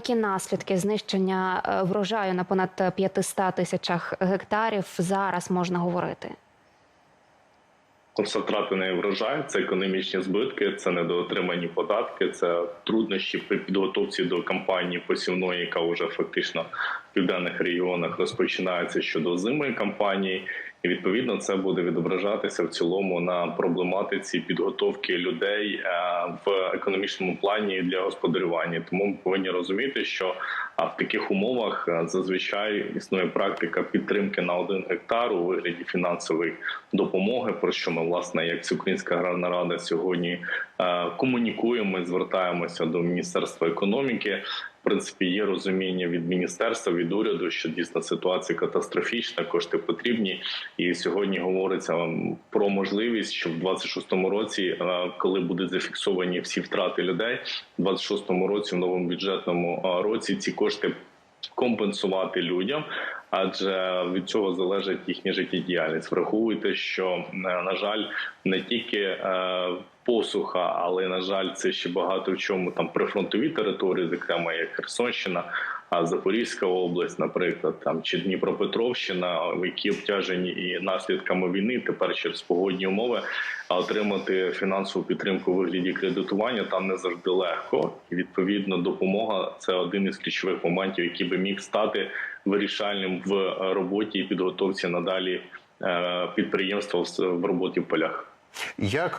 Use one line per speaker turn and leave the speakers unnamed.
Які наслідки знищення е, врожаю на понад 500 тисячах гектарів зараз можна говорити?
Концентратний врожай, це економічні збитки, це недоотримані податки, це труднощі при підготовці до кампанії посівної, яка вже фактично південних регіонах розпочинається щодо зимої кампанії. І відповідно це буде відображатися в цілому на проблематиці підготовки людей е, в економічному плані для господарювання. Тому ми повинні розуміти, що в таких умовах е, зазвичай існує практика підтримки на один гектар у вигляді фінансової допомоги. Про що ми власне, як Всеукраїнська аграрна рада сьогодні е, комунікуємо, звертаємося до міністерства економіки. В принципі, є розуміння від міністерства, від уряду, що дійсно ситуація катастрофічна, кошти потрібні. І сьогодні говориться про можливість, що в 26-му році, е, коли будуть зафіксовані всі втрати людей, в 26-му році, в новому бюджетному е, році, ці кошти компенсувати людям, адже від цього залежить їхня життєдіяльність. Враховуйте, що е, на жаль, не тільки е, посуха, але на жаль, це ще багато в чому там прифронтові території, зокрема як Херсонщина. А Запорізька область, наприклад, там чи Дніпропетровщина, які обтяжені і наслідками війни, тепер через погодні умови, а отримати фінансову підтримку у вигляді кредитування там не завжди легко. І відповідно допомога це один із ключових моментів, який би міг стати вирішальним в роботі і підготовці надалі е, підприємства в роботі в полях.
Як